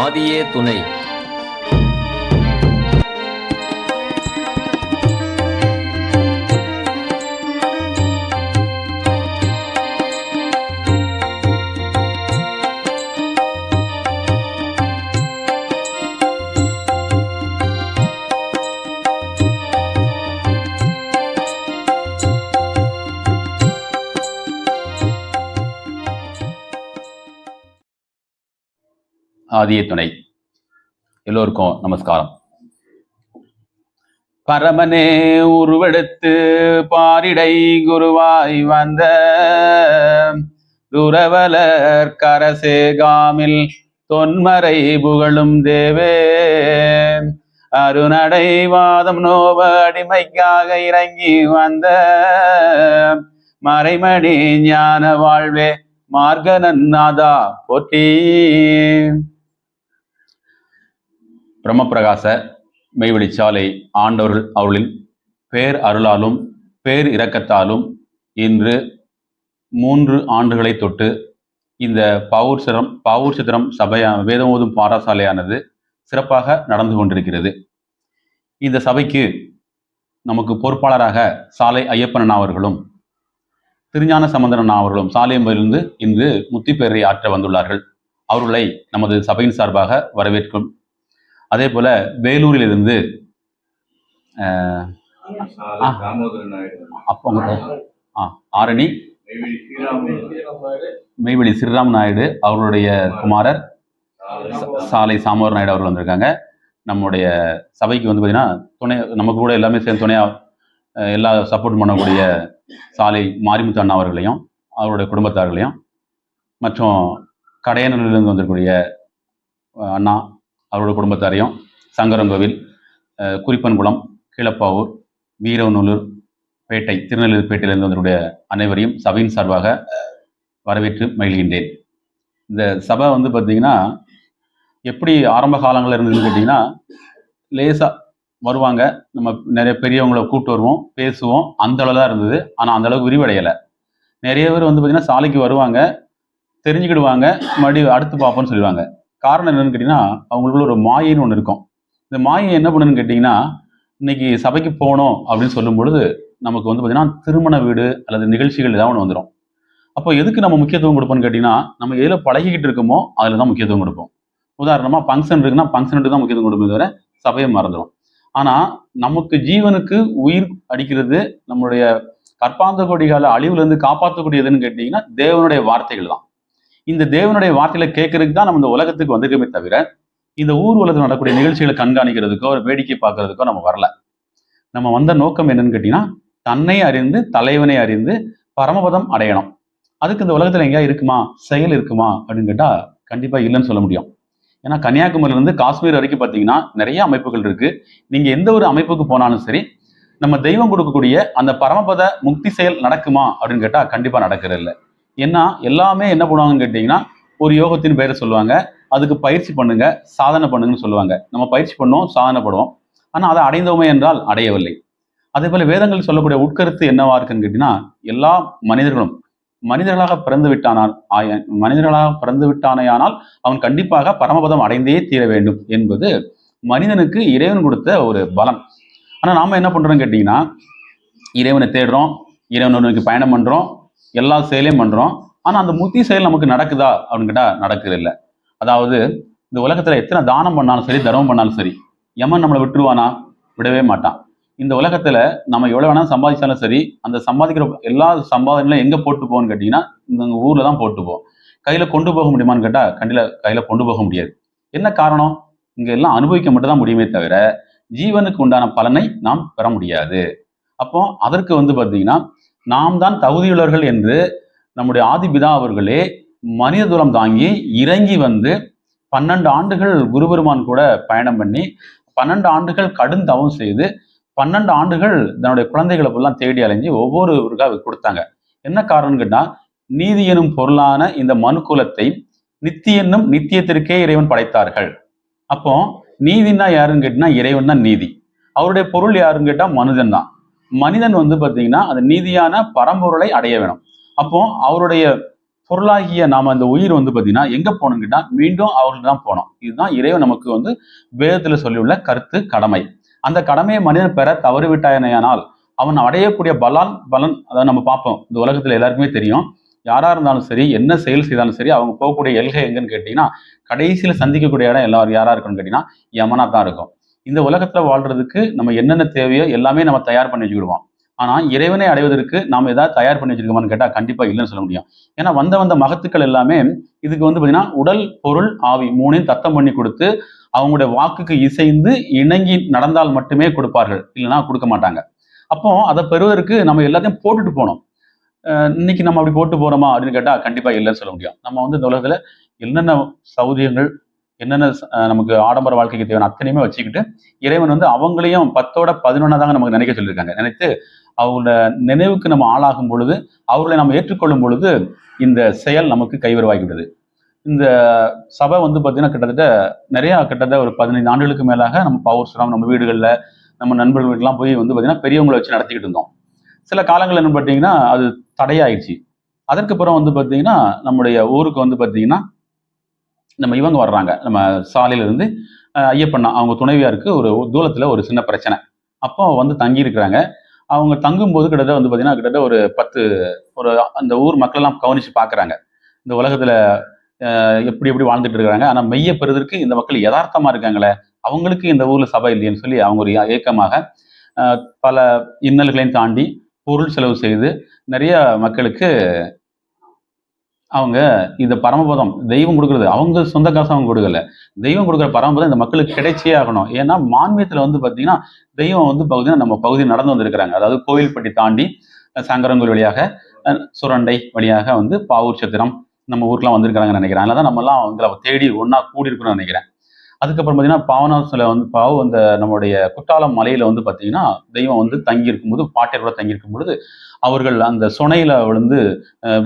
ஆதியே துணை. ஆதிய துணை. எல்லோருக்கும் நமஸ்காரம். பரமனே உருவெடுத்து பாரிடை குருவாய் வந்த துறவலர் கரசேகாமில் தொன்மறை புகழும் தேவே. அருணடைவாதம் நோவ அடிமைக்காக இறங்கி வந்த மறைமணி ஞான வாழ்வே மார்கநாதா போட்டி பிரம்மபிரகாச மெய்வெளிச்சாலை ஆண்டவர்கள் அவர்களின் பேர் அருளாலும் பேர் இரக்கத்தாலும் இன்று மூன்று ஆண்டுகளை தொட்டு இந்த பாவூர் சிரம் பாவூர் சித்திரம் சபையா வேதமோதும் பாடசாலையானது சிறப்பாக நடந்து கொண்டிருக்கிறது. இந்த சபைக்கு நமக்கு பொறுப்பாளராக சாலை ஐயப்பன் அவர்களும் திருஞான சம்பந்தரன் அவர்களும் சாலையம்பிலிருந்து இன்று முத்திப்பேரை ஆற்ற வந்துள்ளார்கள். அவர்களை நமது சபையின் சார்பாக வரவேற்கும் அதே போல வேலூரிலிருந்து அப்போ ஆ ஆரணி. மெய்வெளி ஸ்ரீராம் நாயுடு அவர்களுடைய குமாரர். சாலை சாமோர் நாயுடு அவர்கள் வந்திருக்காங்க. நம்முடைய சபைக்கு வந்து பார்த்தீங்கன்னா துணை நமக்கு கூட எல்லாமே சேர்ந்து துணையாக எல்லா சப்போர்ட் பண்ணக்கூடிய சாலை மாரிமுத்து அண்ணா அவர்களையும் அவருடைய குடும்பத்தார்களையும் மற்றும் கடையனூரிலிருந்து வந்திருக்கக்கூடிய அண்ணா அவரோட குடும்பத்தாரையும் சங்கரங்கோவில் குறிப்பன்குளம் கீழப்பாவூர் வீரநூலூர் பேட்டை திருநெல்வேலி பேட்டையிலிருந்து அனைவரையும் சபையின் சார்பாக வரவேற்று மகிழ்கின்றேன். இந்த சபை வந்து பார்த்தீங்கன்னா எப்படி ஆரம்ப காலங்களில் இருந்ததுன்னு கேட்டிங்கன்னா லேசாக வருவாங்க. நம்ம நிறைய பெரியவங்களை கூப்பிட்டு வருவோம் பேசுவோம். அந்த அளவு தான் இருந்தது. ஆனால் அந்த அளவுக்கு விரிவடையலை. நிறைய பேர் வந்து பார்த்தீங்கன்னா சாலைக்கு வருவாங்க தெரிஞ்சுக்கிடுவாங்க மறுபடியும் அடுத்து பார்ப்போம்னு சொல்லுவாங்க காரணம் என்னன்னு கேட்டிங்கன்னா அவங்களுக்குள்ள ஒரு மாயின்னு ஒன்று இருக்கும். இந்த மாயை என்ன பண்ணுன்னு கேட்டிங்கன்னா இன்னைக்கு சபைக்கு போகணும் அப்படின்னு சொல்லும் பொழுது நமக்கு வந்து பார்த்தீங்கன்னா திருமண வீடு அல்லது நிகழ்ச்சிகள் ஏதாவது ஒன்று வந்துடும் அப்போ எதுக்கு நம்ம முக்கியத்துவம் கொடுப்போம்னு கேட்டிங்கன்னா நம்ம எதில் பழகிக்கிட்டு இருக்கோமோ அதில் தான் முக்கியத்துவம் கொடுப்போம். உதாரணமாக ஃபங்க்ஷன் இருக்குன்னா ஃபங்க்ஷனுக்கு தான் முக்கியத்துவம் கொடுப்போம் தவிர சபையை மறந்துடும் ஆனால் நமக்கு ஜீவனுக்கு உயிர் அடிக்கிறது நம்மளுடைய கற்பாந்த கொடிகால அழிவுலேருந்து காப்பாற்றக்கூடியதுன்னு கேட்டிங்கன்னா தேவனுடைய வார்த்தைகள் தான். இந்த தேவனுடைய வார்த்தையில கேட்கறதுக்கு தான் நம்ம இந்த உலகத்துக்கு வந்திருக்கமே தவிர இந்த ஊர் உலகத்தில் நடக்கக்கூடிய நிகழ்ச்சிகளை கண்காணிக்கிறதுக்கோ ஒரு வேடிக்கை பார்க்கறதுக்கோ நம்ம வரல. நம்ம வந்த நோக்கம் என்னன்னு கேட்டிங்கன்னா தன்னை அறிந்து தலைவனை அறிந்து பரமபதம் அடையணும். அதுக்கு இந்த உலகத்துல எங்கேயா இருக்குமா? செயல் இருக்குமா? அப்படின்னு கேட்டா கண்டிப்பா இல்லைன்னு சொல்ல முடியும். ஏன்னா கன்னியாகுமரியில இருந்து காஷ்மீர் வரைக்கும் பார்த்தீங்கன்னா நிறைய அமைப்புகள் இருக்கு. நீங்க எந்த ஒரு அமைப்புக்கு போனாலும் சரி நம்ம தெய்வம் கொடுக்கக்கூடிய அந்த பரமபத முக்தி செயல் நடக்குமா? அப்படின்னு கேட்டா கண்டிப்பா நடக்கிறது இல்லை ஏன்னா எல்லாமே என்ன பண்ணுவாங்கன்னு கேட்டிங்கன்னா ஒரு யோகத்தின் பெயரை சொல்லுவாங்க. அதுக்கு பயிற்சி பண்ணுங்க சாதனை பண்ணுங்கன்னு சொல்லுவாங்க. நம்ம பயிற்சி பண்ணோம் சாதனை படுவோம் ஆனால் அதை அடைந்தோமே என்றால் அடையவில்லை. அதே போல் வேதங்கள் சொல்லக்கூடிய உட்கருத்து என்னவா இருக்குன்னு கேட்டிங்கன்னா எல்லா மனிதர்களும் மனிதர்களாக பிறந்து விட்டானால் மனிதர்களாக பிறந்து விட்டானேயானால் அவன் கண்டிப்பாக பரமபதம் அடைந்தே தீர வேண்டும் என்பது மனிதனுக்கு இறைவன் கொடுத்த ஒரு பலம். ஆனால் நாம் என்ன பண்ணுறோம்னு கேட்டிங்கன்னா இறைவனை தேடுறோம் இறைவனுக்கு பயணம் பண்ணுறோம் எல்லா செயலையும் பண்றோம். ஆனா அந்த முத்தி செயல் நமக்கு நடக்குதா? அப்படின்னு கேட்டா நடக்குது இல்லை. அதாவது இந்த உலகத்துல எத்தனை தானம் பண்ணாலும் சரி தர்மம் பண்ணாலும் சரி யமன் நம்மளை விட்டுருவானா? விடவே மாட்டான். இந்த உலகத்துல நம்ம எவ்வளவு வேணா சம்பாதிச்சாலும் சரி அந்த சம்பாதிக்கிற எல்லா சம்பாதனையும் எங்க போட்டு போவோம்னு கேட்டீங்கன்னா இந்த ஊர்ல தான் போட்டு போவோம் கையில கொண்டு போக முடியுமான்னு கேட்டா கண்டில கையில கொண்டு போக முடியாது. என்ன காரணம்? இங்க எல்லாம் அனுபவிக்க மட்டும் தான் முடியுமே தவிர ஜீவனுக்கு உண்டான பலனை நாம் பெற முடியாது. அப்போ அதற்கு வந்து பார்த்தீங்கன்னா நாம் தான் தகுதியுள்ளவர்கள் என்று நம்முடைய ஆதிபிதா அவர்களே மனித தூரம் தாங்கி இறங்கி வந்து பன்னெண்டு ஆண்டுகள் குருபெருமான் கூட பயணம் பண்ணி பன்னெண்டு ஆண்டுகள் கடும் தவம் செய்து பன்னெண்டு ஆண்டுகள் தன்னுடைய குழந்தைகளை எல்லாம் தேடி அலைஞ்சு ஒவ்வொருவருக்காக கொடுத்தாங்க. என்ன காரணம் கேட்டால் நீதி எனும் பொருளான இந்த மனு குலத்தை நித்தி என்னும் நித்தியத்திற்கே இறைவன் படைத்தார்கள். அப்போ நீதினா யாருன்னு கேட்டினா இறைவன் தான் நீதி. அவருடைய பொருள் யாருன்னு கேட்டால் மனிதன் தான். மனிதன் வந்து பார்த்தீங்கன்னா அந்த நீதியான பரம்பொருளை அடைய வேணும். அப்போ அவருடைய பொருளாகிய நாம அந்த உயிர் வந்து பார்த்தீங்கன்னா எங்க போனோம்னு கேட்டா மீண்டும் அவர்கள் தான் போனோம் இதுதான் இறைவன் நமக்கு வந்து வேதத்தில் சொல்லியுள்ள கருத்து கடமை. அந்த கடமையை மனிதன் பெற தவறிவிட்டாயனையானால் அவன் அடையக்கூடிய பலான் பலன் அதாவது நம்ம பார்ப்போம். இந்த உலகத்துல எல்லாருக்குமே தெரியும். யாரா இருந்தாலும் சரி என்ன செயல் செய்தாலும் சரி அவங்க போகக்கூடிய எல்கை எங்கன்னு கேட்டீங்கன்னா கடைசியில சந்திக்கக்கூடிய இடம் எல்லாரும் யாரா இருக்கணும்னு கேட்டீங்கன்னா யமனா தான் இருக்கும். இந்த உலகத்துல வாழ்றதுக்கு நம்ம என்னென்ன தேவையோ எல்லாமே நம்ம தயார் பண்ணி வச்சுக்கிடுவோம். ஆனா இறைவனை அடைவதற்கு நாம் ஏதாவது தயார் பண்ணி வச்சிருக்கோமான்னு கேட்டா கண்டிப்பா இல்லைன்னு சொல்ல முடியும். ஏன்னா வந்த வந்த மகத்துக்கள் எல்லாமே இதுக்கு வந்து பாத்தீங்கன்னா உடல் பொருள் ஆவி மூணையும் தத்தம் பண்ணி கொடுத்து அவங்களுடைய வாக்குக்கு இசைந்து இணங்கி நடந்தால் மட்டுமே கொடுப்பார்கள். இல்லைன்னா கொடுக்க மாட்டாங்க. அப்போ அதை பெறுவதற்கு நம்ம எல்லாத்தையும் போட்டுட்டு போனோம் இன்னைக்கு நம்ம அப்படி போட்டு போறோமா அப்படின்னு கேட்டா கண்டிப்பா இல்லைன்னு சொல்ல முடியும். நம்ம வந்து இந்த உலகத்துல என்னென்ன சௌரியங்கள் என்னென்ன நமக்கு ஆடம்பர வாழ்க்கைக்கு தேவையான அத்தனையுமே வச்சுக்கிட்டு இறைவன் வந்து அவங்களையும் பத்தோட பதினொன்னா தாங்க நமக்கு நினைக்க சொல்லியிருக்காங்க. நினைத்து அவங்களோட நினைவுக்கு நம்ம ஆளாகும் பொழுது அவர்களை நம்ம ஏற்றுக்கொள்ளும் பொழுது இந்த செயல் நமக்கு கைவருவாகிவிடுது இந்த சபை வந்து பார்த்தீங்கன்னா கிட்டத்தட்ட நிறையா கிட்டத்தட்ட ஒரு பதினைந்து ஆண்டுகளுக்கு மேலாக நம்ம பவர் சுரம் நம்ம வீடுகளில் நம்ம நண்பர்கள் வீட்டுலாம் போய் வந்து பார்த்தீங்கன்னா பெரியவங்களை வச்சு நடத்திக்கிட்டு இருந்தோம். சில காலங்கள் என்ன பார்த்தீங்கன்னா அது தடையாயிடுச்சு. அதற்கப்புறம் வந்து பார்த்தீங்கன்னா நம்முடைய ஊருக்கு வந்து பார்த்தீங்கன்னா நம்ம இவங்க வர்றாங்க. நம்ம சாலையிலேருந்து ஐயப்பண்ணா அவங்க துணைவியாருக்கு ஒரு தூரத்தில் ஒரு சின்ன பிரச்சனை. அப்போ வந்து தங்கி இருக்கிறாங்க அவங்க தங்கும்போது கிட்டத்தட்ட வந்து பார்த்தீங்கன்னா கிட்டத்தட்ட ஒரு பத்து ஒரு அந்த ஊர் மக்கள் எல்லாம் பார்க்குறாங்க இந்த உலகத்தில் எப்படி எப்படி வாழ்ந்துட்டு இருக்கிறாங்க ஆனால் மெய்ய பெறுவதற்கு இந்த மக்கள் யதார்த்தமாக இருக்காங்களே அவங்களுக்கு இந்த ஊரில் சபை இல்லைன்னு சொல்லி அவங்க ஒரு ஏக்கமாக பல இன்னல்களையும் தாண்டி பொருள் செலவு செய்து நிறைய மக்களுக்கு அவங்க இந்த பரமபதம் தெய்வம் கொடுக்குறது அவங்க சொந்த காசு அவங்க கொடுக்கல. தெய்வம் கொடுக்குற பரமபதம் இந்த மக்களுக்கு கிடைச்சே ஆகணும். ஏன்னா மான்மியத்துல வந்து பார்த்தீங்கன்னா தெய்வம் வந்து பார்த்தீங்கன்னா நம்ம பகுதி நடந்து வந்திருக்கிறாங்க. அதாவது கோவில்பட்டி தாண்டி சங்கரங்கோல் வழியாக சுரண்டை வழியாக வந்து பாவூர் சத்திரம் நம்ம ஊருக்குலாம் வந்திருக்கிறாங்கன்னு நினைக்கிறேன். அதனால தான் நம்மலாம் அவங்கள தேடி ஒன்றா கூடி இருக்கணும்னு நினைக்கிறேன். அதுக்கப்புறம் பார்த்தீங்கன்னா பாவனாசில் வந்து பாவு அந்த நம்மளுடைய குற்றாலம் மலையில வந்து பார்த்தீங்கன்னா தெய்வம் வந்து தங்கி இருக்கும்போது கூட தங்கி இருக்கும் பொழுது அவர்கள் அந்த சுனையில விழுந்து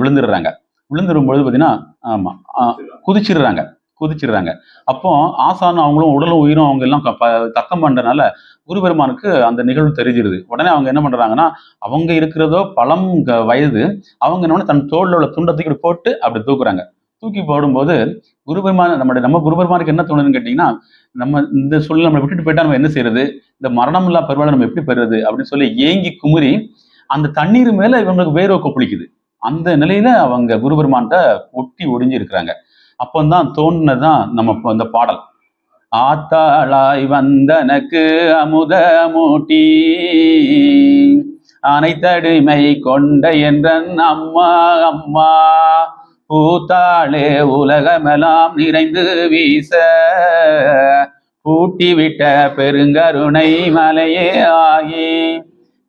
விழுந்துடுறாங்க. விழுந்துடும் பொழுது பார்த்தீங்கன்னா ஆமாம் குதிச்சிடுறாங்க குதிச்சிடுறாங்க. அப்போ ஆசான் அவங்களும் உடலும் உயிரும் அவங்க எல்லாம் க- ப- தத்தம் பண்றதுனால குருபெருமானுக்கு அந்த நிகழ்வு தெரிஞ்சிருது. உடனே அவங்க என்ன பண்றாங்கன்னா அவங்க இருக்கிறதோ பழம் வயது அவங்க என்ன தன் தோளில் உள்ள துண்டை தூக்கி இப்படி போட்டு அப்படி தூக்குறாங்க. தூக்கி போடும்போது குருபெருமான் நம்முடைய நம்ம குருபெருமானுக்கு என்ன தோணுதுன்னு கேட்டிங்கன்னா நம்ம இந்த சூழ்நிலை நம்ம விட்டுட்டு போயிட்டா நம்ம என்ன செய்யறது? இந்த மரணம் இல்லா பெருவாளை நம்ம எப்படி பெறுறது? அப்படின்னு சொல்லி ஏங்கி குமுறி அந்த தண்ணீர் மேல இவங்களுக்கு வேர்வை கொப்பளிக்குது. அந்த நிலையில அவங்க குருபெருமான்கிட்ட ஒட்டி ஒடிஞ்சு இருக்கிறாங்க அப்பந்தான் தோணுனதுதான் நம்ம அந்த பாடல். ஆத்தாளாய் வந்தனக்கு அமுத மூட்டி அனைத்தடிமை கொண்ட என்றன் அம்மா அம்மா பூத்தாளே உலகமெல்லாம் நிறைந்து வீச பூட்டிவிட்ட பெருங்கருணை மலையே ஆகி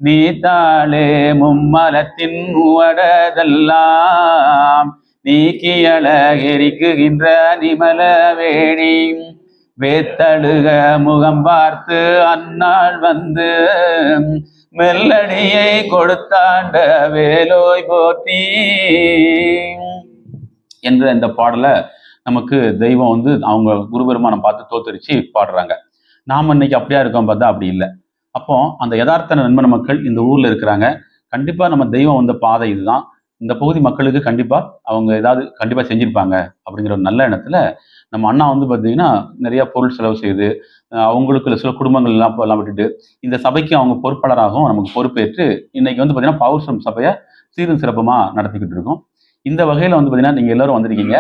நீத்தாளே மும்மலத்தின் உவடதெல்லாம். நீக்கியழகெரிக்குகின்ற நிமல வேணி. வேத்தழுக முகம் பார்த்து அந்நாள் வந்து மெல்லடியை கொடுத்தாண்ட வேலோய் போற்றி. என்ற இந்த பாடலை நமக்கு தெய்வம் வந்து அவங்க குருபெருமானம் பார்த்து தோத்துரிச்சு பாடுறாங்க. நாம இன்னைக்கு அப்படியா இருக்கோம் பார்த்தா அப்படி இல்லை. அப்போ அந்த யதார்த்த நண்பன மக்கள் இந்த ஊர்ல இருக்கிறாங்க. கண்டிப்பா நம்ம தெய்வம் வந்த பாதை இதுதான். இந்த பகுதி மக்களுக்கு கண்டிப்பா அவங்க ஏதாவது கண்டிப்பா செஞ்சிருப்பாங்க அப்படிங்கிற ஒரு நல்ல எண்ணத்துல நம்ம அண்ணா வந்து பார்த்தீங்கன்னா நிறைய பொருள் செலவு செய்து அவங்களுக்கு சில குடும்பங்கள் எல்லாம் எல்லாம் விட்டுட்டு இந்த சபைக்கு அவங்க பொறுப்பாளராகவும் நமக்கு பொறுப்பேற்று இன்னைக்கு வந்து பார்த்தீங்கன்னா பவுர்சம் சபையை சீரும் சிறப்புமா நடத்திக்கிட்டு இருக்கோம். இந்த வகையில் வந்து பார்த்தீங்கன்னா நீங்கள் எல்லாரும் வந்திருக்கீங்க.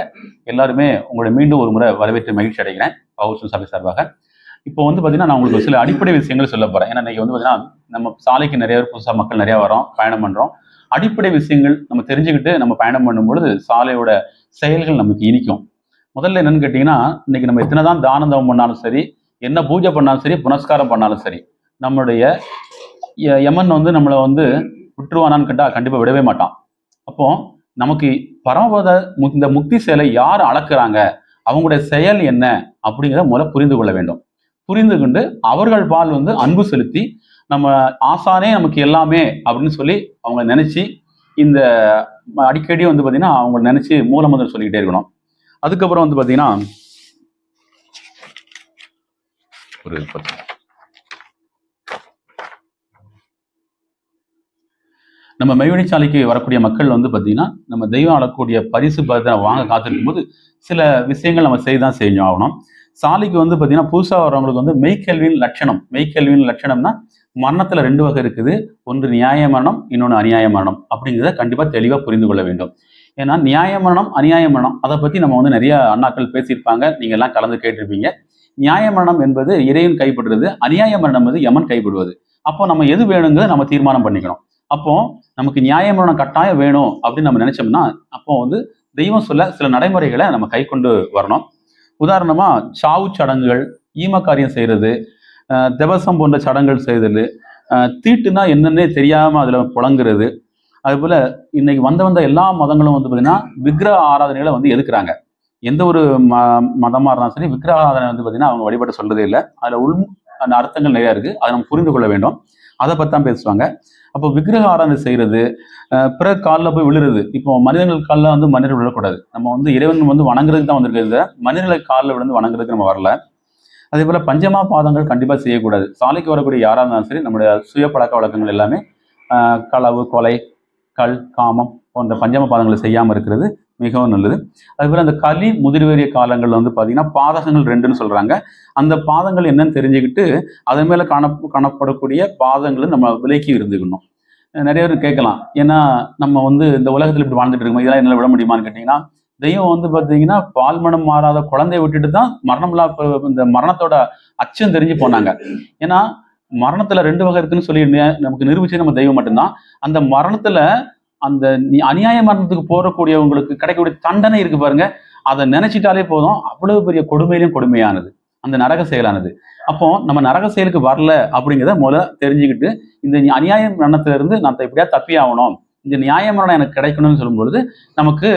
எல்லாருமே உங்களை மீண்டும் ஒரு முறை வரவேற்று மகிழ்ச்சி அடைகிறேன். பவுர்சம் சபை சார்பாக. இப்போ வந்து பார்த்தீங்கன்னா நான் உங்களுக்கு சில அடிப்படை விஷயங்கள் சொல்ல போறேன். ஏன்னா இன்னைக்கு வந்து பார்த்தீங்கன்னா நம்ம சாலைக்கு நிறைய புதுசாக மக்கள் நிறைய வரோம் பயணம் பண்றோம். அடிப்படை விஷயங்கள் நம்ம தெரிஞ்சுக்கிட்டு நம்ம பயணம் பண்ணும் பொழுது சாலையோட செயல்கள் நமக்கு இனிக்கும். முதல்ல என்னன்னு கேட்டிங்கன்னா இன்னைக்கு நம்ம எத்தனை தான் தானம் தவம் பண்ணாலும் சரி என்ன பூஜை பண்ணாலும் சரி புனஸ்காரம் பண்ணாலும் சரி நம்மளுடைய ய- யமன் வந்து நம்மளை வந்து விட்டுருவானான்னு கேட்டால் கண்டிப்பாக விடவே மாட்டான். அப்போ நமக்கு பரமபத மு- இந்த முக்தி செயலை யார் அளக்குறாங்க? அவங்களுடைய செயல் என்ன? அப்படிங்கிறத முதல்ல புரிந்து கொள்ள வேண்டும். புரிந்து கொண்டு அவர்கள் பால் வந்து அன்பு செலுத்தி நம்ம ஆசானே நமக்கு எல்லாமே அப்படின்னு சொல்லி அவங்க நினைச்சு இந்த அடிக்கடி வந்து பார்த்தீங்கன்னா அவங்க நினைச்சு மூலமந்திரம் சொல்லிக்கிட்டே இருக்கணும். அதுக்கப்புறம் வந்து பார்த்தீங்கன்னா ஒரு நம்ம மெய்வழிச்சாலைக்கு வரக்கூடிய மக்கள் வந்து பார்த்தீங்கன்னா நம்ம தெய்வம் அழக்கூடிய பரிசு பதத்தை வாங்க காத்திருக்கும் போது சில விஷயங்கள் நம்ம செய்து தான் செஞ்சு ஆகணும். சாலைக்கு வந்து பார்த்தீங்கன்னா புதுசாக வரவங்களுக்கு வந்து மெய்க்கல்வியின் லட்சணம். மெய்க்கல்வியின் லட்சணம்னா மரணத்தில் ரெண்டு வகை இருக்குது. ஒன்று நியாய மரணம் இன்னொன்று அநியாய மரணம் அப்படிங்கிறத கண்டிப்பாக தெளிவாக புரிந்து கொள்ள வேண்டும். ஏன்னா நியாய மரணம் அநியாய மரணம் அதை பற்றி நம்ம வந்து நிறைய அண்ணாக்கள் பேசியிருப்பாங்க. நீங்கள் எல்லாம் கலந்து கேட்டிருப்பீங்க. நியாய மரணம் என்பது இறைவன் கைப்படுறது அநியாய மரணம் வந்து யமன் கைப்படுவது அப்போ நம்ம எது வேணுங்கிறத நம்ம தீர்மானம் பண்ணிக்கணும். அப்போ நமக்கு நியாய மரணம் கட்டாயம் வேணும் அப்படின்னு நம்ம நினைச்சோம்னா அப்போ வந்து தெய்வம் சொல்ல சில நடைமுறைகளை நம்ம கை கொண்டு வரணும். உதாரணமாக சாவு சடங்குகள் ஈமக்காரியம் செய்கிறது செய்யறது திவசம் போன்ற சடங்குகள் செய்தல் தீட்டுனா என்னன்னே தெரியாமல் அதில் புழங்குறது அதுபோல் இன்னைக்கு வந்த வந்த எல்லா மதங்களும் வந்து பார்த்திங்கன்னா விக்கிரக ஆராதனைகளை வந்து எதுக்குறாங்க? எந்த ஒரு ம மதமாக இருந்தாலும் சரி விக்கிரக ஆராதனை வந்து பார்த்தீங்கன்னா அவங்க வழிபாட்ட சொல்கிறதே இல்லை. அதில் உள் அந்த அர்த்தங்கள் நிறையா இருக்குது அதை நம்ம புரிந்து கொள்ள வேண்டும். அதை பற்றி தான் பேசுவாங்க. அப்போ விக்கிரக ஆராதனை செய்கிறது பிற காலில் போய் விழுறது. இப்போ மனிதர்கள் காலில் வந்து மனிதர்கள் விழக்கூடாது. நம்ம வந்து இறைவன் வந்து வணங்குறதுக்கு தான் வந்திருக்கிறது மனிதர்கள் காலில் விழுந்து வணங்குறதுக்கு நம்ம வரல. அதே போல் பஞ்சமா பாதங்கள் கண்டிப்பாக செய்யக்கூடாது. சாலைக்கு வரக்கூடிய யாராக இருந்தாலும் சரி நம்முடைய சுய பழக்க வழக்கங்கள் எல்லாமே களவு கொலை கல் காமம் போன்ற பஞ்சம பாதங்களை செய்யாமல் இருக்கிறது மிகவும் நல்லது. அதுபோல் அந்த களி முதிர்வேறிய காலங்களில் வந்து பார்த்தீங்கன்னா பாதகங்கள் ரெண்டுன்னு சொல்கிறாங்க அந்த பாதங்கள் என்னன்னு தெரிஞ்சுக்கிட்டு அதன் மேலே காண காணப்படக்கூடிய பாதங்களை நம்ம விலக்கி இருந்துக்கணும். நிறைய பேர் கேட்கலாம். ஏன்னா நம்ம வந்து இந்த உலகத்தில் இப்படி வாழ்ந்துட்டு இருக்கோம்? இதெல்லாம் என்னால் விட முடியுமான்னு கேட்டிங்கன்னா தெய்வம் வந்து பார்த்தீங்கன்னா பால்மணம் மாறாத குழந்தைய விட்டுட்டு தான் மரணம்லா இந்த மரணத்தோட அச்சம் தெரிஞ்சு போனாங்க. ஏன்னா மரணத்துல ரெண்டு வகை இருக்குன்னு சொல்லி நமக்கு நிரூபிச்சு நம்ம தெய்வம் மட்டும்தான். அந்த மரணத்துல அந்த அநியாய மரணத்துக்கு போறக்கூடியவங்களுக்கு கிடைக்கக்கூடிய தண்டனை இருக்கு பாருங்க. அதை நினைச்சிட்டாலே போதும். அவ்வளவு பெரிய கொடுமையிலும் கொடுமையானது. அந்த நரக செயலானது. அப்போ நம்ம நரக செயலுக்கு வரல அப்படிங்கிறத முதல்ல தெரிஞ்சுக்கிட்டு இந்த அநியாய மரணத்துல இருந்து நான் எப்படியா தப்பி ஆகணும். இந்த நியாய மரணம் எனக்கு கிடைக்கணும்னு சொல்லும் பொழுது நமக்கு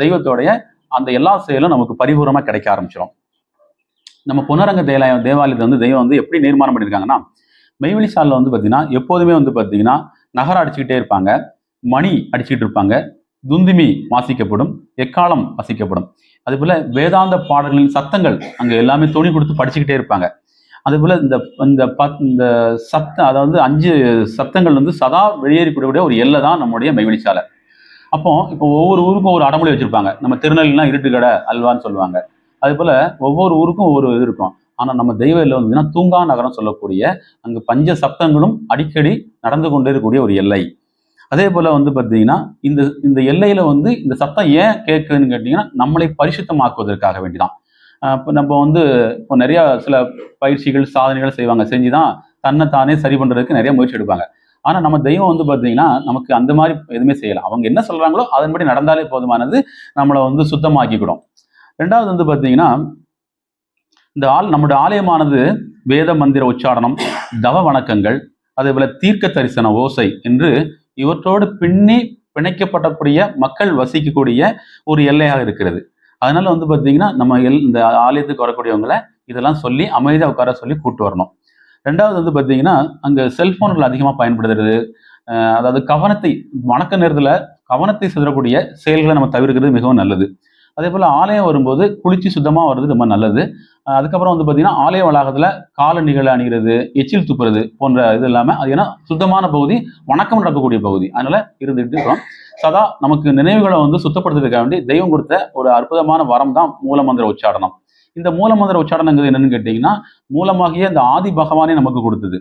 தெய்வத்தோடைய அந்த எல்லா செயலும் நமக்கு பரிபூர்ணமா கிடைக்க ஆரம்பிச்சிடும் நம்ம புனரங்க தேவாலயம் தேவாலயத்தை வந்து தெய்வம் வந்து எப்படி நிர்மாணம் பண்ணியிருக்காங்கன்னா மெய்வெளி சாலில் வந்து பார்த்தீங்கன்னா எப்போதுமே வந்து பார்த்தீங்கன்னா நகரம் அடிச்சுக்கிட்டே இருப்பாங்க. மணி அடிச்சுக்கிட்டு இருப்பாங்க துந்துமி வாசிக்கப்படும் எக்காலம் வாசிக்கப்படும். அதுபோல் வேதாந்த பாடல்களின் சத்தங்கள் அங்கே எல்லாமே துணி கொடுத்து படிச்சுக்கிட்டே இருப்பாங்க. அதுபோல் இந்த இந்த பத் இந்த சத்தம் அதாவது அஞ்சு சத்தங்கள் வந்து சதா வெளியேறிக்கூடிய ஒரு எல்லை தான் நம்முடைய மெய்வெளிச்சாலை. அப்போ இப்போ ஒவ்வொரு ஊருக்கும் ஒரு அடமொழி வச்சுருப்பாங்க. நம்ம திருநெல்வேலினா இருட்டுக்கடை அல்வான்னு சொல்லுவாங்க. அதுபோல் ஒவ்வொரு ஊருக்கும் ஒவ்வொரு இது இருக்கும். ஆனால் நம்ம தெய்வ எல்லை வந்து தூங்கா நகரம் சொல்லக்கூடிய அங்கு பஞ்ச சப்தங்களும் அடிக்கடி நடந்து கொண்டே இருக்கக்கூடிய ஒரு எல்லை. அதே போல் வந்து பார்த்தீங்கன்னா இந்த இந்த எல்லையில் வந்து இந்த சத்தம் ஏன் கேட்குதுன்னு கேட்டிங்கன்னா நம்மளை பரிசுத்தமாக்குவதற்காக வேண்டிதான். ஆஹ் இப்போ நம்ம வந்து இப்போ நிறையா சில பயிற்சிகள் சாதனைகள் செய்வாங்க. செஞ்சு தான் தன்னை தானே சரி பண்ணுறதுக்கு நிறைய முயற்சி எடுப்பாங்க. ஆனால் நம்ம தெய்வம் வந்து பார்த்தீங்கன்னா நமக்கு அந்த மாதிரி எதுவுமே செய்யலாம் அவங்க என்ன சொல்கிறாங்களோ அதன்படி நடந்தாலே போதுமானது நம்மளை வந்து சுத்தமாக்கிக்கிடும். ரெண்டாவது வந்து பார்த்தீங்கன்னா இந்த ஆள் நம்முடைய ஆலயமானது வேத மந்திர உச்சாரணம் தவ வணக்கங்கள் அதே போல தீர்க்க தரிசன ஓசை என்று இவற்றோடு பின்னி பிணைக்கப்படக்கூடிய மக்கள் வசிக்கக்கூடிய ஒரு எல்லையாக இருக்கிறது. அதனால வந்து பார்த்தீங்கன்னா நம்ம எல் இந்த ஆலயத்துக்கு வரக்கூடியவங்களை இதெல்லாம் சொல்லி அமைதியாக உட்கார சொல்லி கூட்டு வரணும். ரெண்டாவது வந்து பார்த்தீங்கன்னா அங்கே செல்போன்கள் அதிகமாக பயன்படுத்துறது அதாவது கவனத்தை வணக்க நேரத்தில் கவனத்தை சிதறக்கூடிய செயல்களை நம்ம தவிர்க்கிறது மிகவும் நல்லது. அதே போல் ஆலயம் வரும்போது குளிச்சு சுத்தமாக வர்றது ரொம்ப நல்லது. அதுக்கப்புறம் வந்து பார்த்தீங்கன்னா ஆலய வளாகத்தில் காலணிகளை அணிகிறது எச்சில் துப்புறது போன்ற இது இல்லாமல் அது ஏன்னா சுத்தமான பகுதி வணக்கம் நடக்கக்கூடிய பகுதி. அதனால இருந்துகிட்டு இருக்கோம். சதா நமக்கு நினைவுகளை வந்து சுத்தப்படுத்துறதுக்காக வேண்டி தெய்வம் கொடுத்த ஒரு அற்புதமான வரம் தான் மூலமந்திர உச்சாடனம் இந்த மூலமந்திர உச்சாடனங்கிறது என்னன்னு கேட்டிங்கன்னா மூலமாகிய இந்த ஆதி பகவானே நமக்கு கொடுத்தது.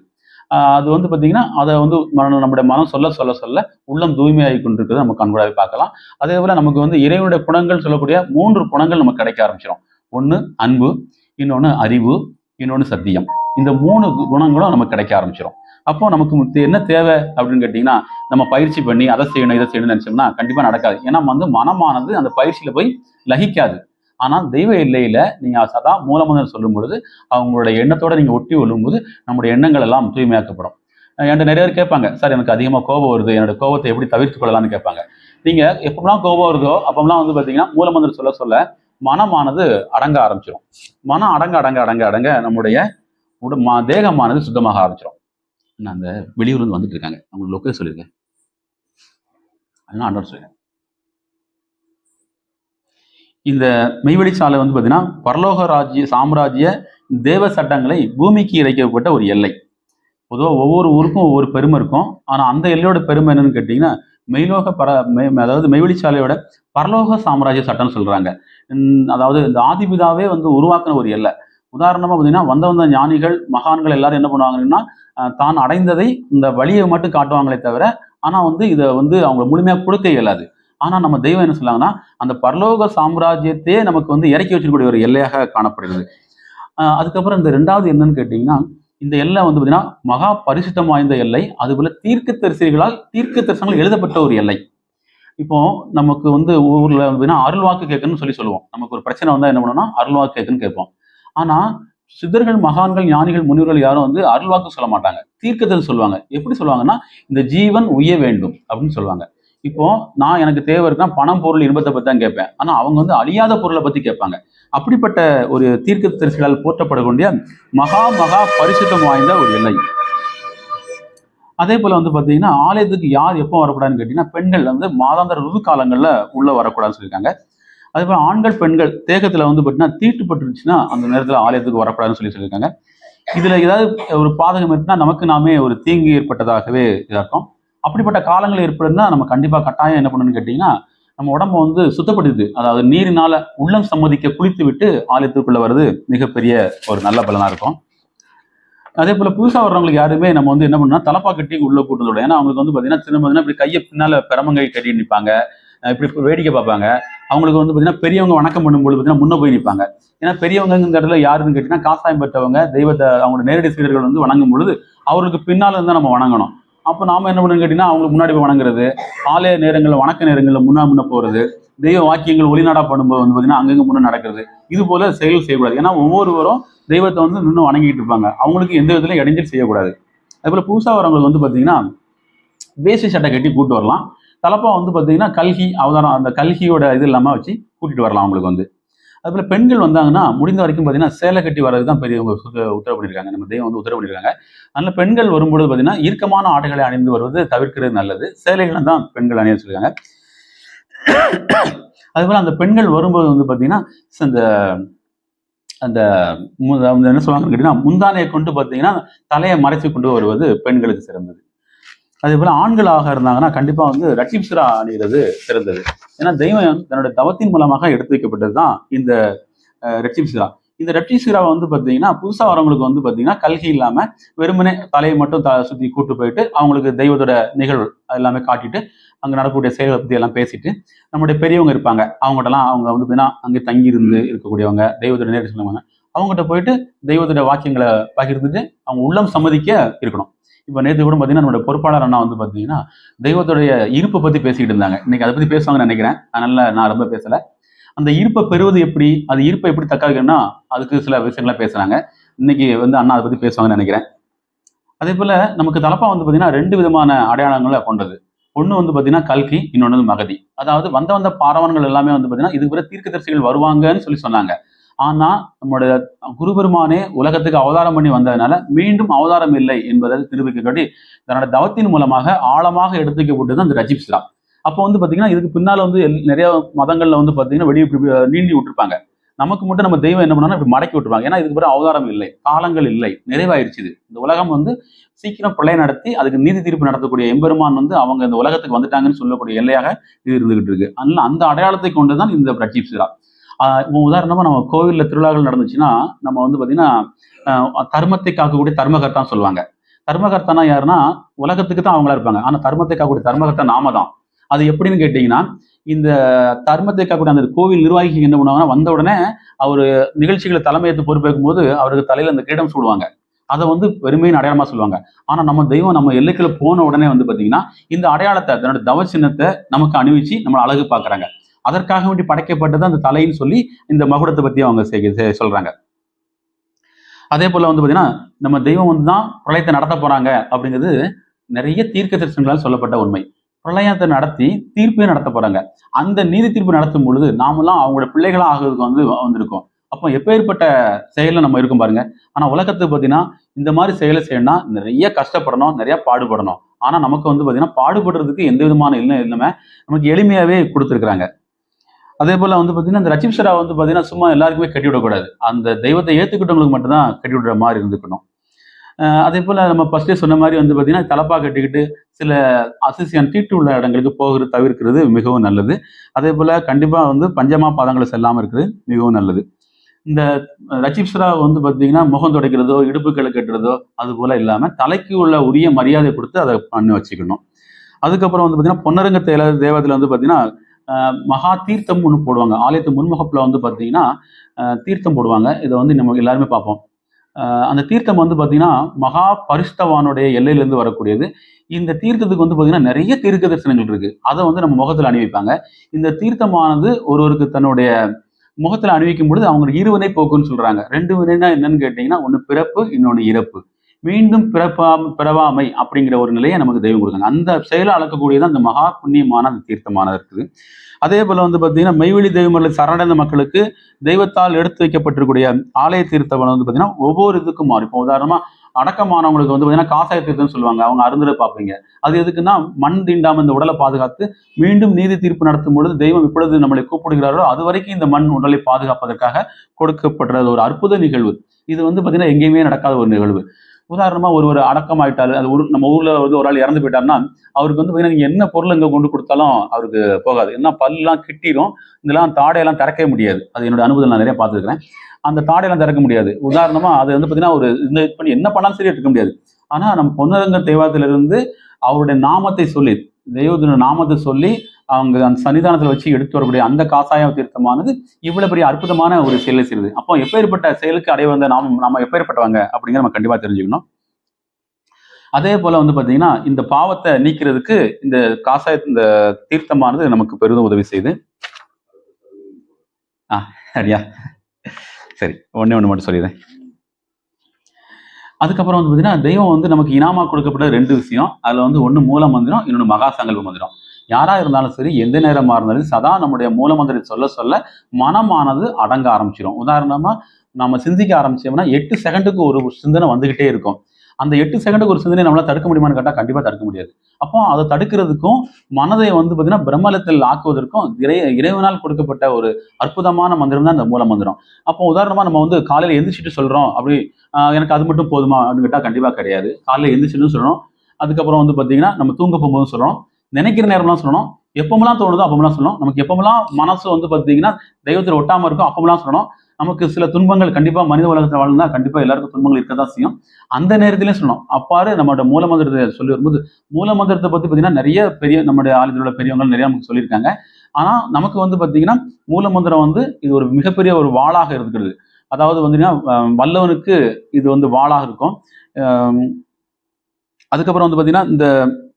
அது வந்து பார்த்தீங்கன்னா அதை வந்து மன- நம்முடைய மனம் சொல்ல சொல்ல சொல்ல உள்ளம் தூய்மையாகி கொண்டிருக்கிறது. நம்ம கண்கூடாவே பார்க்கலாம். அதே போல் நமக்கு வந்து இறைவனுடைய குணங்கள் சொல்லக்கூடிய மூன்று குணங்கள் நமக்கு கிடைக்க ஆரம்பிச்சிடும் ஒன்று அன்பு இன்னொன்று அறிவு இன்னொன்று சத்தியம். இந்த மூணு குணங்களும் நமக்கு கிடைக்க ஆரம்பிச்சிடும் அப்போ நமக்கு என்ன தேவை அப்படின்னு கேட்டிங்கன்னா நம்ம பயிற்சி பண்ணி அதை செய்யணும் இதை செய்யணும்னு நினச்சோம்னா கண்டிப்பாக நடக்காது. ஏன்னா வந்து மனமானது அந்த பயிற்சியில் போய் லகிக்காது. ஆனால் தெய்வ இல்லையில நீங்க சதா மூலமந்தர் சொல்லும் பொழுது அவங்களோட எண்ணத்தோட நீங்க ஒட்டி கொள்ளும்போது நம்முடைய எண்ணங்கள் எல்லாம் தூய்மையாக்கப்படும். என்கிட்ட நிறைய பேர் கேட்பாங்க சார் எனக்கு அதிகமாக கோபம் வருது என்னோட கோபத்தை எப்படி தவிர்த்து கொள்ளலாம்னு கேட்பாங்க. நீங்க எப்பெல்லாம் கோபம் வருதோ அப்பெல்லாம் வந்து பார்த்தீங்கன்னா மூலமந்திரம் சொல்ல சொல்ல மனமானது அடங்க ஆரம்பிச்சிடும் மனம் அடங்க அடங்க அடங்க அடங்க நம்முடைய உட மா தேகமானது சுத்தமாக ஆரம்பிச்சிடும் நான் அந்த வெளியூர்லேருந்து வந்துட்டு இருக்காங்க. அவங்களுக்கு லொக்கே சொல்லியிருக்கேன். அதனால அண்டர் சொல்லியிருக்கேன் இந்த மெய்வெளி சாலை வந்து பார்த்தீங்கன்னா பரலோக ராஜ்ய சாம்ராஜ்ய தேவ சட்டங்களை பூமிக்கு இறைக்கப்பட்ட ஒரு எல்லை. பொதுவாக ஒவ்வொரு ஊருக்கும் ஒவ்வொரு பெருமை இருக்கும். ஆனால் அந்த எல்லையோட பெருமை என்னன்னு கேட்டிங்கன்னா மெய்லோக பர மெய் அதாவது மெய்வெளிச்சாலையோட பரலோக சாம்ராஜ்ய சட்டம்னு சொல்கிறாங்க அதாவது இந்த ஆதிபிதாவே வந்து உருவாக்கின ஒரு எல்லை. உதாரணமாக பார்த்தீங்கன்னா வந்த வந்த ஞானிகள் மகான்கள் எல்லாரும் என்ன பண்ணுவாங்கன்னா தான் அடைந்ததை இந்த வழியை மட்டும் காட்டுவாங்களே தவிர ஆனால் வந்து இதை வந்து அவங்க முழுமையாக கொடுக்க இயலாது. ஆனால் நம்ம தெய்வம் என்ன சொல்லாங்கன்னா அந்த பரலோக சாம்ராஜ்யத்தையே நமக்கு வந்து இறக்கி வச்சிருக்கக்கூடிய ஒரு எல்லையாக காணப்படுகிறது. அதுக்கப்புறம் இந்த ரெண்டாவது என்னன்னு கேட்டிங்கன்னா இந்த எல்லை வந்து பார்த்தீங்கன்னா மகா பரிசுத்தம் வாய்ந்த எல்லை அதுபோல தீர்க்க தரிசிகளால் தீர்க்க தரிசனங்கள் எழுதப்பட்ட ஒரு எல்லை. இப்போ நமக்கு வந்து ஊர்ல அப்படின்னா அருள்வாக்கு கேட்கணும்னு சொல்லி சொல்லுவோம். நமக்கு ஒரு பிரச்சனை வந்தா என்ன பண்ணணும்னா அருள்வாக்கு கேட்குன்னு கேட்போம். ஆனா சித்தர்கள் மகான்கள் ஞானிகள் முனிவர்கள் யாரும் வந்து அருள்வாக்கு சொல்ல மாட்டாங்க. தீர்க்கத்தில் சொல்லுவாங்க. எப்படி சொல்லுவாங்கன்னா இந்த ஜீவன் உய்ய வேண்டும் அப்படின்னு சொல்லுவாங்க. இப்போ நான் எனக்கு தேவை இருக்குன்னா பணம் பொருள் இன்பத்தை பத்தி தான் கேட்பேன். ஆனா அவங்க வந்து அழியாத பொருளை பத்தி கேட்பாங்க. அப்படிப்பட்ட ஒரு தீர்க்க தரிசிகளால் போற்றப்படக்கூடிய மகா மகா பரிசுத்தம் வாய்ந்த ஒரு எல்லை. அதே போல வந்து பாத்தீங்கன்னா ஆலயத்துக்கு யார் எப்போ வரக்கூடாதுன்னு கேட்டீங்கன்னா பெண்கள் வந்து மாதாந்திர ருது காலங்கள்ல உள்ள வரக்கூடாதுன்னு சொல்லியிருக்காங்க. அதே போல ஆண்கள் பெண்கள் தேகத்துல வந்து பாத்தீங்கன்னா தீட்டுப்பட்டுருச்சுன்னா அந்த நேரத்துல ஆலயத்துக்கு வரக்கூடாதுன்னு சொல்லி சொல்லியிருக்காங்க. இதுல ஏதாவது ஒரு பாதகம் இருக்குன்னா நமக்கு நாமே ஒரு தீங்கு ஏற்பட்டதாகவே இதாக இருக்கும் அப்படிப்பட்ட காலங்கள் ஏற்படுதுன்னா நம்ம கண்டிப்பாக கட்டாயம் என்ன பண்ணணும்னு கேட்டிங்கன்னா நம்ம உடம்ப வந்து சுத்தப்படுது அதாவது நீரினால உள்ளம் சம்மதிக்க குளித்து விட்டு ஆலயத்துக்குள்ள வர்றது மிகப்பெரிய ஒரு நல்ல பலனாக இருக்கும். அதே போல புதுசாக வர்றவங்களுக்கு யாருமே நம்ம வந்து என்ன பண்ணா தலப்பா கட்டி உள்ள கூட்டு ஏன்னா அவங்களுக்கு வந்து பார்த்தீங்கன்னா சின்ன பார்த்தீங்கன்னா இப்படி கையை பின்னால பெரமங்கை கட்டி நிற்பாங்க இப்படி வேடிக்கை பார்ப்பாங்க. அவங்களுக்கு வந்து பார்த்தீங்கன்னா பெரியவங்க வணக்கம் பண்ணும்போது பார்த்தீங்கன்னா முன்ன போய் நிற்பாங்க ஏன்னா பெரியவங்கிற இடத்துல யாருன்னு கேட்டிங்கன்னா காசாயம் பெற்றவங்க தெய்வத்தை அவங்களோட நேரடி சீடர்கள் வந்து வணங்கும் பொழுது அவருக்கு பின்னால இருந்தால் நம்ம வணங்கணும். அப்போ நாம என்ன பண்ணணும்னு கேட்டீங்கன்னா அவங்களுக்கு முன்னாடி போய் வணங்குறது. ஆலய நேரங்களில் வணக்க நேரங்களில் முன்னா முன்ன போகிறது தெய்வ வாக்கியங்கள் ஒளிநாடா பண்ணும்போது வந்து பார்த்தீங்கன்னா அங்கங்கே முன்னே நடக்கிறது. இது போல செயல் செய்யக்கூடாது. ஏன்னா ஒவ்வொருவரும் தெய்வத்தை வந்து நின்று வணங்கிட்டு இருப்பாங்க. அவங்களுக்கு எந்த விதத்திலும் இடைஞ்சல் செய்யக்கூடாது. அதே புதுசாக வரவங்களுக்கு வந்து பார்த்தீங்கன்னா வேஷ்டி சட்டை கட்டி கூப்பிட்டு வரலாம். தலப்பா வந்து பார்த்தீங்கன்னா கல்கி அவதாரம் அந்த கல்கியோட இது இல்லாமல் வச்சு கூட்டிகிட்டு வரலாம் அவங்களுக்கு வந்து. அதுபோல் பெண்கள் வந்தாங்கன்னா முடிந்த வரைக்கும் பார்த்தீங்கன்னா சேலை கட்டி வர்றது தான் பெரியவங்க உத்தரவு பண்ணியிருக்காங்க நம்ம தெய்வம் வந்து உத்தரவு பண்ணியிருக்காங்க அதனால் பெண்கள் வரும்பொழுது பார்த்தீங்கன்னா இறுக்கமான ஆடைகளை அணிந்து வருவது தவிர்க்கிறது நல்லது. சேலைகளை தான் பெண்கள் அணிய சொல்லியிருக்காங்க அதுபோல் அந்த பெண்கள் வரும்போது வந்து பார்த்தீங்கன்னா அந்த அந்த என்ன சொல்லுவாங்கன்னு கேட்டீங்கன்னா முந்தானையை கொண்டு பார்த்தீங்கன்னா தலையை மறைச்சு கொண்டு வருவது பெண்களுக்கு சிறந்தது. அதே போல ஆண்களாக இருந்தாங்கன்னா கண்டிப்பா வந்து ரட்சிப் சிரா அணிகிறது சிறந்தது. ஏன்னா தெய்வம் தன்னோட தவத்தின் மூலமாக எடுத்து வைக்கப்பட்டது தான் இந்த அஹ், ரட்சிப் சிரா. இந்த ரட்சிப் சிராவை வந்து பார்த்தீங்கன்னா புதுசா வரவங்களுக்கு வந்து பார்த்தீங்கன்னா கல்கி இல்லாம வெறுமனே தலையை மட்டும் த சுத்தி கூட்டு போயிட்டு அவங்களுக்கு தெய்வத்தோட நிகழ்வு அது எல்லாமே காட்டிட்டு அங்க நடக்கக்கூடிய செயல்களை பத்தி எல்லாம் பேசிட்டு நம்முடைய பெரியவங்க இருப்பாங்க. அவங்ககிட்டலாம் அவங்க வந்து பார்த்தீங்கன்னா அங்கே தங்கி இருந்து இருக்கக்கூடியவங்க தெய்வத்தோட நேரடி சொல்லுவாங்க அவங்ககிட்ட போயிட்டு தெய்வத்தோட வாக்கியங்களை பகிர்ந்துட்டு அவங்க உள்ளம் சம்மதிக்க இருக்கணும். இப்போ நேற்று கூட பார்த்தீங்கன்னா நம்மளோட பொறுப்பாளர் அண்ணா வந்து பார்த்தீங்கன்னா தெய்வத்துடைய இருப்பை பற்றி பேசிக்கிட்டு இருந்தாங்க. இன்னைக்கு அதை பற்றி பேசுவாங்கன்னு நினைக்கிறேன். அதனால் நான் ரொம்ப பேசலை. அந்த இருப்பை பெறுவது எப்படி? அது இருப்பை எப்படி தக்க வைக்கணும்னா அதுக்கு சில விஷயங்களாக பேசுகிறாங்க இன்னைக்கு வந்து அண்ணா அதை பற்றி பேசுவாங்கன்னு நினைக்கிறேன். அதே போல் நமக்கு தலப்பா வந்து பார்த்தீங்கன்னா ரெண்டு விதமான அடையாளங்களை கொண்டது. ஒன்று வந்து பார்த்தீங்கன்னா கல்கி இன்னொன்று மகதி. அதாவது வந்த வந்த பாரவன்கள் எல்லாமே வந்து பார்த்தீங்கன்னா இதுக்கு பிறகு தீர்க்கதரிசிகள் வருவாங்கன்னு சொல்லி சொன்னாங்க. ஆனா நம்முடைய குருபெருமானே உலகத்துக்கு அவதாரம் பண்ணி வந்ததுனால மீண்டும் அவதாரம் இல்லை என்பதை நிரூபிக்க தன்னோட தவத்தின் மூலமாக ஆழமாக எடுத்துக்கப்பட்டது அந்த ரஜிப் சிலா. அப்போ வந்து பாத்தீங்கன்னா இதுக்கு பின்னால வந்து எல்- நிறைய மதங்கள்ல வந்து பாத்தீங்கன்னா வெளியே நீண்டி விட்டுருப்பாங்க. நமக்கு மட்டும் நம்ம தெய்வம் என்ன பண்ணா இப்படி மடக்கி விட்டுருவாங்க. ஏன்னா இதுக்கு பிறகு அவதாரம் இல்லை காலங்கள் இல்லை நிறைவாயிருச்சு இது. இந்த உலகம் வந்து சீக்கிரம் பிள்ளை நடத்தி அதுக்கு நீதி தீர்ப்பு நடத்தக்கூடிய எம்பெருமான் வந்து அவங்க இந்த உலகத்துக்கு வந்துட்டாங்கன்னு சொல்லக்கூடிய எல்லையாக இது இருந்துகிட்டு இருக்கு. அதனால அந்த அடையாளத்தை கொண்டுதான் இந்த ரஜீப் சிலா. உதாரணமாக நம்ம கோவிலில் திருவிழாக்கள் நடந்துச்சுன்னா நம்ம வந்து பார்த்தீங்கன்னா தர்மத்தை காக்கக்கூடிய தர்மகர்த்தான் சொல்லுவாங்க. தர்மகர்த்தானா யாருன்னா உலகத்துக்கு தான் அவங்களா இருப்பாங்க. ஆனால் தர்மத்தை காக்கக்கூடிய தர்மகர்த்தா நாம தான். அது எப்படின்னு கேட்டிங்கன்னா இந்த தர்மத்தை காக்கக்கூடிய அந்த கோவில் நிர்வாகிக்கு என்ன பண்ணுவாங்கன்னா வந்த உடனே அவர் நிகழ்ச்சிகளை தலைமையேற்று பொறுப்பேற்கும் போது அவருக்கு தலையில் அந்த கிரீடம் சூடுவாங்க. அதை வந்து பெருமையின் அடையாளமாக சொல்லுவாங்க. ஆனால் நம்ம தெய்வம் நம்ம எல்லைக்குள்ள போன உடனே வந்து பார்த்தீங்கன்னா இந்த அடையாளத்தை தன்னோட தவ சின்னத்தை நமக்கு அணிவிச்சு நம்மளை அழகு பார்க்குறாங்க. அதற்காக வேண்டி படைக்கப்பட்டது அந்த தலைன்னு சொல்லி இந்த மகுடத்தை பத்தி அவங்க செய்- செய்- சொல்றாங்க. அதே போல வந்து பாத்தீங்கன்னா நம்ம தெய்வம் வந்து தான் பிரளயத்தை நடத்த போறாங்க அப்படிங்கிறது நிறைய தீர்க்க தரிசனங்களால் சொல்லப்பட்ட உண்மை. பிரளயத்தை நடத்தி தீர்ப்பையும் நடத்த போறாங்க. அந்த நீதி தீர்ப்பு நடத்தும் பொழுது நாமெல்லாம் அவங்களோட பிள்ளைகளாக ஆகிறதுக்கு வந்து வந்திருக்கோம். அப்போ எப்பேற்பட்ட செயலில் நம்ம இருக்கும் பாருங்க. ஆனால் உலகத்துக்கு பார்த்தீங்கன்னா இந்த மாதிரி செயலை செய்யணும்னா நிறைய கஷ்டப்படணும் நிறைய பாடுபடணும். ஆனால் நமக்கு வந்து பார்த்தீங்கன்னா பாடுபடுறதுக்கு எந்த விதமான இல்லை இல்லாமல் நமக்கு எளிமையாகவே கொடுத்துருக்குறாங்க. அதே போல் வந்து பார்த்தீங்கன்னா இந்த ரச்சிப் சரா வந்து பார்த்தீங்கன்னா சும்மா எல்லாருக்குமே கட்டி விடக்கூடாது அந்த தெய்வத்தை ஏற்றுக்கிட்டவங்களுக்கு மட்டும்தான் கட்டி விடுற மாதிரி இருந்துக்கணும். அதே போல் நம்ம ஃபஸ்ட்டே சொன்ன மாதிரி வந்து பார்த்தீங்கன்னா தலப்பா கட்டிக்கிட்டு சில அசிசியன் தீட்டு உள்ள இடங்களுக்கு போகிறது தவிர்க்கிறது மிகவும் நல்லது. அதே போல் கண்டிப்பாக வந்து பஞ்சமா பாதங்களை செல்லாமல் இருக்கிறது மிகவும் நல்லது. இந்த ரச்சிப்ஸ்ரா வந்து பார்த்தீங்கன்னா முகம் துடைக்கிறதோ இடுப்புக்களை கட்டுறதோ அது போல் இல்லாமல் தலைக்கு உள்ள உரிய மரியாதை கொடுத்து அதை பண்ணி வச்சுக்கணும். அதுக்கப்புறம் வந்து பார்த்தீங்கன்னா பொன்னரங்க தேல தேவத்தில் வந்து பார்த்தீங்கன்னா மகா தீர்த்தம் ஒன்று போடுவாங்க. ஆலயத்து முன்முகப்பில் வந்து பார்த்தீங்கன்னா தீர்த்தம் போடுவாங்க. இதை வந்து நம்ம எல்லாருமே பார்ப்போம். அந்த தீர்த்தம் வந்து பார்த்தீங்கன்னா மகா பரிஷ்டவானுடைய எல்லையிலேருந்து வரக்கூடியது. இந்த தீர்த்தத்துக்கு வந்து பார்த்தீங்கன்னா நிறைய தீர்க்க தரிசனங்கள் இருக்குது அதை வந்து நம்ம முகத்தில் அணிவிப்பாங்க. இந்த தீர்த்தமானது ஒருவருக்கு தன்னுடைய முகத்தில் அணிவிக்கும் பொழுது அவங்க இருவினை போக்குன்னு சொல்கிறாங்க ரெண்டு வினைனா என்னன்னு கேட்டிங்கன்னா ஒன்று பிறப்பு இன்னொன்று இறப்பு. மீண்டும் பிறப்பா பிறவாமை அப்படிங்கிற ஒரு நிலையை நமக்கு தெய்வம் கொடுக்காங்க அந்த செயலை அளக்கக்கூடியதான் அந்த மகா புண்ணியமான அந்த தீர்த்தமானது இருக்குது. அதே போல் வந்து பார்த்தீங்கன்னா மெய்வெளி தெய்வங்களை சரணடைந்த மக்களுக்கு தெய்வத்தால் எடுத்து வைக்கப்பட்டிருக்கூடிய ஆலய தீர்த்தம் வந்து பார்த்தீங்கன்னா ஒவ்வொரு இதுக்கும் மாறும். இப்போ உதாரணமாக அடக்கமானவங்களுக்கு வந்து பார்த்தீங்கன்னா காசாய தீர்த்தம்னு சொல்லுவாங்க. அவங்க அருந்துரை பார்ப்பீங்க. அது எதுக்குன்னா மண் தீண்டாமல் இந்த உடலை பாதுகாத்து மீண்டும் நீதி தீர்ப்பு நடத்தும் பொழுது தெய்வம் இப்பொழுது நம்மளை கூப்பிடுகிறாரோ அது வரைக்கும் இந்த மண் உடலை பாதுகாப்பதற்காக கொடுக்கப்படுற ஒரு அற்புத நிகழ்வு. இது வந்து பார்த்தீங்கன்னா எங்கேயுமே நடக்காத ஒரு நிகழ்வு. உதாரணமா ஒரு ஒரு அடக்கம் ஆயிட்டாரு அது ஒரு நம்ம ஊர்ல வந்து ஒரு ஆள் இறந்து போயிட்டாருன்னா அவருக்கு வந்து பார்த்தீங்கன்னா நீங்க என்ன பொருள் இங்க கொண்டு கொடுத்தாலும் அவருக்கு போகாது. என்ன பல்லாம் கிட்டிடும் இதெல்லாம் தாடையெல்லாம் திறக்கவே முடியாது. அது என்னோட அனுபவத்தில் நான் நிறைய பார்த்துருக்கிறேன். அந்த தாடையெல்லாம் திறக்க முடியாது. உதாரணமா அது வந்து பார்த்தீங்கன்னா ஒரு இந்த இது பண்ணி என்ன பண்ணாலும் சரி எடுக்க முடியாது. ஆனா நம்ம பொன்னரங்க தெய்வாத்திலிருந்து அவருடைய நாமத்தை சொல்லி தெய்வத்தின நாமத்தை சொல்லி அவங்க அந்த சன்னிதானத்தில் வச்சு எடுத்து வரக்கூடிய அந்த காசாய தீர்த்தமானது இவ்வளவு பெரிய அற்புதமான ஒரு செயலை செய்யுது. அப்போ எப்பேற்பட்ட செயலுக்கு அடைய வந்த நாம நாம எப்பேற்பட்டவங்க அப்படிங்கிற நம்ம கண்டிப்பா தெரிஞ்சுக்கணும். அதே போல வந்து பாத்தீங்கன்னா இந்த பாவத்தை நீக்கிறதுக்கு இந்த காசாய இந்த தீர்த்தமானது நமக்கு பெரிதும் உதவி செய்யுது. ஆ சரியா? சரி ஒன்னே ஒன்று மட்டும் சொல்லிடுறேன். அதுக்கப்புறம் வந்து பார்த்தீங்கன்னா தெய்வம் வந்து நமக்கு இனாமா கொடுக்கப்பட்ட ரெண்டு விஷயம். அதில் வந்து ஒன்று மூல மந்திரம் இன்னொன்று மகா சங்கல்ப மந்திரம். யாரா இருந்தாலும் சரி எந்த நேரமா இருந்தாலும் சதா நம்முடைய மூல மந்திரத்தை சொல்ல சொல்ல மனமானது அடங்க ஆரம்பிச்சிடும் உதாரணமா நம்ம சிந்திக்க ஆரம்பிச்சோம்னா எட்டு செகண்டுக்கு ஒரு சிந்தனை வந்துகிட்டே இருக்கும். அந்த எட்டு செகண்டுக்கு ஒரு சிந்தனை நம்மளால தடுக்க முடியுமான்னு கேட்டால் கண்டிப்பாக தடுக்க முடியாது. அப்போ அதை தடுக்கிறதுக்கும் மனதை வந்து பார்த்தீங்கன்னா பிரம்மலத்தில் ஆக்குவதற்கும் இறை இறைவனால் கொடுக்கப்பட்ட ஒரு அற்புதமான மந்திரம் தான் இந்த மூல மந்திரம் அப்போ உதாரணமா நம்ம வந்து காலையில் எந்திரிச்சிட்டு சொல்றோம் அப்படி எனக்கு அது மட்டும் போதுமா அப்படின்னு கேட்டால் கண்டிப்பாக கிடையாது. காலையில் எந்திரிச்சிட்டு சொல்லணும் அதுக்கப்புறம் வந்து பார்த்தீங்கன்னா நம்ம தூங்க போகும்போது சொல்கிறோம் நினைக்கிற நேரம்லாம் சொல்லணும். எப்பமெல்லாம் தோணுதோ அப்பமெல்லாம் சொல்லணும். நமக்கு எப்பமெல்லாம் மனசு வந்து பார்த்தீங்கன்னா தெய்வத்தில் ஒட்டாமல் இருக்கும் அப்பமெல்லாம் சொல்லணும். நமக்கு சில துன்பங்கள் கண்டிப்பாக மனித உலகத்தில் வாழ்ந்தா கண்டிப்பாக எல்லாருக்கும் துன்பங்கள் இருக்க தான் செய்யும். அந்த நேரத்திலையும் சொல்லணும். அப்பாறு நம்மளோட மூல மந்திரத்தை சொல்லி வரும்போது மூல மந்திரத்தை பற்றி பார்த்தீங்கன்னா நிறைய பெரிய நம்முடைய ஆளுநர் உள்ள பெரியவங்க நிறைய நமக்கு சொல்லியிருக்காங்க. ஆனால் நமக்கு வந்து பார்த்தீங்கன்னா மூல மந்திரம் வந்து இது ஒரு மிகப்பெரிய ஒரு வாளாக இருக்கிறது. அதாவது வந்துன்னா வல்லவனுக்கு இது வந்து வாளாக இருக்கும். அதுக்கப்புறம் வந்து பார்த்தீங்கன்னா இந்த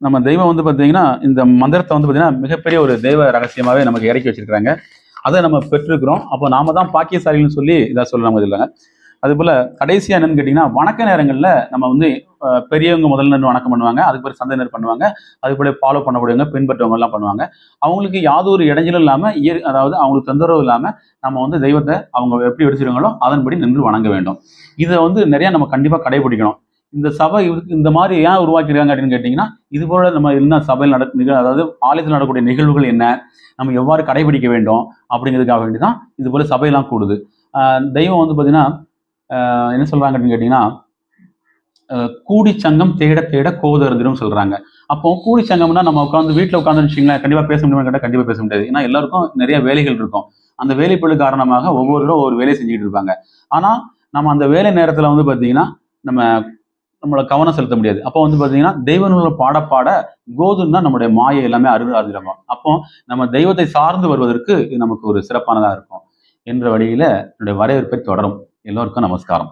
நம்ம தெய்வம் வந்து பார்த்தீங்கன்னா இந்த மந்திரத்தை வந்து பார்த்தீங்கன்னா மிகப்பெரிய ஒரு தெய்வ ரகசியமாகவே நமக்கு இறக்கி வச்சிருக்கிறாங்க. அதை நம்ம பெற்றிருக்கிறோம். அப்போ நாம தான் பாக்கியசாலிகள்னு சொல்லி இதாக சொல்ல நம்ம அதுபோல் கடைசியாக என்னன்னு கேட்டிங்கன்னா வணக்க நேரங்களில் நம்ம வந்து பெரியவங்க முதல்ல நின்று வணக்கம் பண்ணுவாங்க. அதுக்கு பிறகு சந்தையினர் பண்ணுவாங்க. அது போல ஃபாலோ பண்ணக்கூடியவங்க பின்பற்றவங்க எல்லாம் பண்ணுவாங்க. அவங்களுக்கு யாதொரு இடைஞ்சலும் இல்லாமல் இயற் அதாவது அவங்களுக்கு தொந்தரவு இல்லாமல் நம்ம வந்து தெய்வத்தை அவங்க எப்படி வச்சிருக்காங்களோ அதன்படி நின்று வணங்க வேண்டும். இதை வந்து நிறையா நம்ம கண்டிப்பாக கடைபிடிக்கணும். இந்த சபை இந்த மாதிரி ஏன் உருவாக்கியிருக்காங்க அப்படின்னு கேட்டிங்கன்னா இது போல நம்ம என்ன சபையில் நட நிக அதாவது ஆலயத்தில் நடக்கக்கூடிய நிகழ்வுகள் என்ன நம்ம எவ்வாறு கடைபிடிக்க வேண்டும் அப்படிங்கிறதுக்காக வேண்டி தான் இது போல சபையெல்லாம் கூடுது. தெய்வம் வந்து பார்த்தீங்கன்னா என்ன சொல்கிறாங்க அப்படின்னு கேட்டிங்கன்னா கூடி சங்கம் தேட தேட கோதருந்துரும் சொல்றாங்க. அப்போ கூடி சங்கம்னா நம்ம உட்காந்து வீட்டில் உட்காந்து வச்சிங்களேன் கண்டிப்பாக பேச முடியுமா கேட்டால் கண்டிப்பாக பேச முடியாது. ஏன்னா எல்லாருக்கும் நிறைய வேலைகள் இருக்கும். அந்த வேலைப்பழு காரணமாக ஒவ்வொருவரும் ஒரு வேலையை செஞ்சுக்கிட்டு இருப்பாங்க. ஆனால் நம்ம அந்த வேலை நேரத்தில் வந்து பார்த்தீங்கன்னா நம்ம நம்மளோட கவனம் செலுத்த முடியாது. அப்போ வந்து பார்த்தீங்கன்னா தெய்வ நூலை பாட பாட கோதுன்னா நம்முடைய மாயை எல்லாமே அரு அதிரமா அப்போ நம்ம தெய்வத்தை சார்ந்து வருவதற்கு இது நமக்கு ஒரு சிறப்பானதாக இருக்கும். என்ற வழியில என்னுடைய வரவேற்பை தொடரும். எல்லோருக்கும் நமஸ்காரம்.